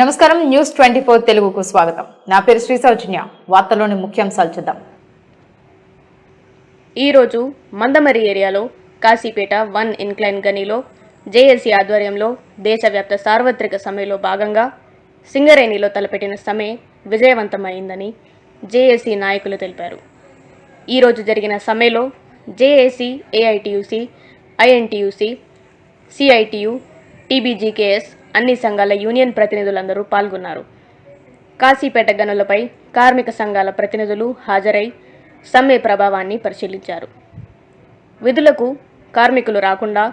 నమస్కారం. News twenty four తెలుగుకు స్వాగతం. నా పేరు శ్రీ సౌజన్య. వార్తలోని ముఖ్యాంశాలు చూద్దాం. ఈరోజు మందమరి ఏరియాలో కాశీపేట వన్ ఇన్క్లైన్ గనిలో జేఏసీ ఆధ్వర్యంలో దేశవ్యాప్త సార్వత్రిక సమ్మెలో భాగంగా సింగరేణిలో తలపెట్టిన సమ్మె విజయవంతమైందని జేఏసీ నాయకులు తెలిపారు. ఈరోజు జరిగిన సమ్మెలో JAC AITUC INTUC CITU TBGKS అన్ని సంఘాల యూనియన్ ప్రతినిధులందరూ పాల్గొన్నారు. కాశీపేట గనులపై కార్మిక సంఘాల ప్రతినిధులు హాజరై సమ్మె ప్రభావాన్ని పరిశీలించారు. విధులకు కార్మికులు రాకుండా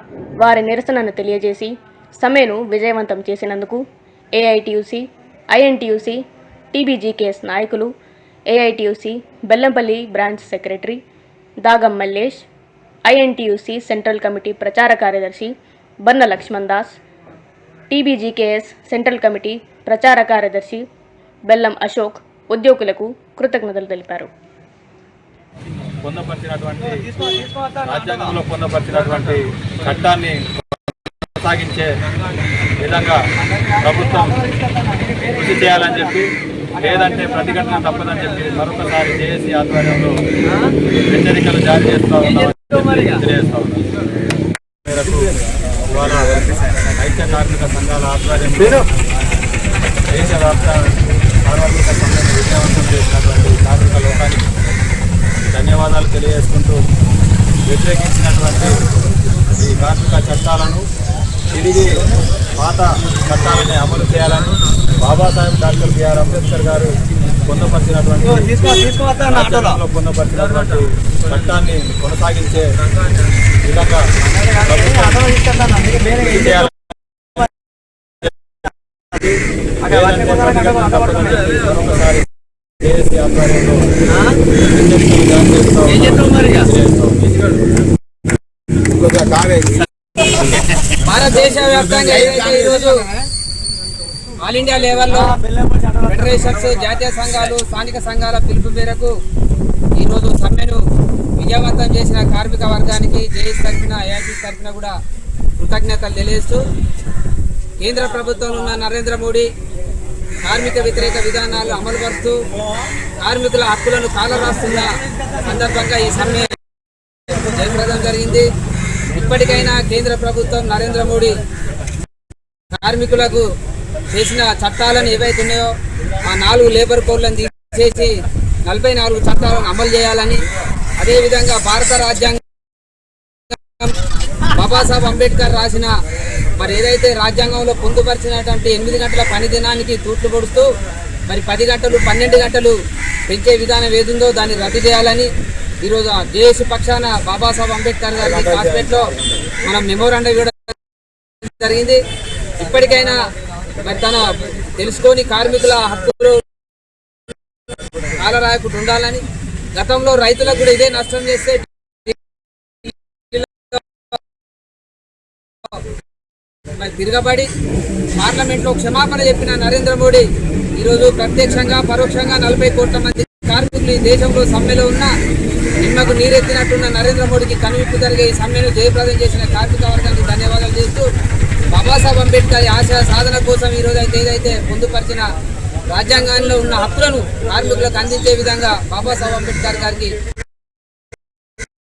వారి నిరసనను తెలియజేసి సమ్మెను విజయవంతం చేసినందుకు ఏఐటియుసి ఐఎన్టీయూసి టీబీజీకేఎస్ నాయకులు AITUC Bellampalli branch secretary Dagam Mallesh INTUC central committee ప్రచార కార్యదర్శి Banna Lakshman Das TBGKS central committee ప్రచార కార్యదర్శి బెల్లం అశోక్ ఉద్యోగులకు కృతజ్ఞతలు తెలిపారు. పొందపరిచినటువంటి రాజ్యాంగంలో పొందపరిచినటువంటి చట్టాన్ని కొనసాగించే విధంగా ప్రభుత్వం కృషి చేయాలని చెప్పి లేదంటే ప్రతిఘటన తప్పదని చెప్పి మరొకసారి జేఏసీ ఆధ్వర్యంలో హెచ్చరికలు జారీ చేస్తూ ఉన్నాం తెలియజేస్తా ఉన్నాం. ఇవాళ ఐక్య కార్మిక సంఘాల ఆధ్వర్యంలో దేశవ్యాప్త సార్వత్రిక సమ్మెను విజయవంతం చేసినటువంటి కార్మిక లోకానికి ధన్యవాదాలు తెలియజేసుకుంటూ వ్యతిరేకించినటువంటి ఈ కార్మిక చట్టాలను తిరిగి పాత చట్టాలని అమలు చేయాలని బాబాసాహెబ్ డాక్టర్ బిఆర్ అంబేద్కర్ గారు పొందపరిచినటువంటి పొందపరిచినటువంటి చట్టాన్ని కొనసాగించే విధంగా మరొకసారి జేఏసీ ఆధ్వర్యంలో. భారతదేశ వ్యాప్తంగా ఈరోజు ఆల్ ఇండియా లెవెల్లో ఫెడరేషన్స్ జాతీయ సంఘాలు స్థానిక సంఘాల పిలుపు మేరకు ఈరోజు సమ్మెను విజయవంతం చేసిన కార్మిక వర్గానికి జేఎస్ తరఫున ఏఐటీ తరఫున కూడా కృతజ్ఞతలు తెలియజేస్తూ కేంద్ర ప్రభుత్వంలో ఉన్న నరేంద్ర మోడీ కార్మిక వ్యతిరేక విధానాలు అమలుపరుస్తూ కార్మికుల హక్కులను కాలరాస్తున్న సందర్భంగా ఈ సమ్మె జయప్రదం జరిగింది. ఇప్పటికైనా కేంద్ర ప్రభుత్వం నరేంద్ర మోడీ కార్మికులకు చేసిన చట్టాలను ఏవైతే ఉన్నాయో ఆ నాలుగు లేబర్ కోడ్లను తీసేసి నలభై నాలుగు చట్టాలను అమలు చేయాలని అదేవిధంగా భారత రాజ్యాంగం బాబాసాహెబ్ అంబేద్కర్ రాసిన మరి ఏదైతే రాజ్యాంగంలో పొందుపరిచినటువంటి ఎనిమిది గంటల పని దినానికి తూట్లు పొడుస్తూ మరి పది గంటలు పన్నెండు గంటలు పెంచే విధానం ఏదుందో దాన్ని రద్దు చేయాలని ఈరోజు ఆ జేఏసీ పక్షాన బాబాసాహెబ్ అంబేద్కర్ గారి కాస్పేట్లో మనం మెమోరాండం ఇవ్వడం జరిగింది. ఇప్పటికైనా మరి తన తెలుసుకొని కార్మికుల హక్కులు కాలరాయకుండా ఉండాలని గతంలో రైతులకు కూడా ఇదే నష్టం చేస్తే మరి తిరగబడి పార్లమెంట్లో క్షమాపణ చెప్పిన నరేంద్ర మోడీ ఈరోజు ప్రత్యక్షంగా పరోక్షంగా నలభై కోట్ల మంది కార్మికులు ఈ దేశంలో సమ్మెలో ఉన్న నిమ్మకు నీరెత్తినట్టున్న నరేంద్ర మోడీకి కనువిప్పు జరిగే ఈ సమ్మెను జయప్రదం చేసిన కార్మిక వర్గానికి ధన్యవాదాలు చేస్తూ బాబాసాహెబ్ అంబేద్కర్ ఆశ సాధన కోసం ఈరోజు అయితే ఏదైతే పొందుపరిచిన రాజ్యాంగంలో ఉన్న హక్కులను కార్మికులకు అందించే విధంగా బాబాసాహెబ్ అంబేద్కర్ గారికి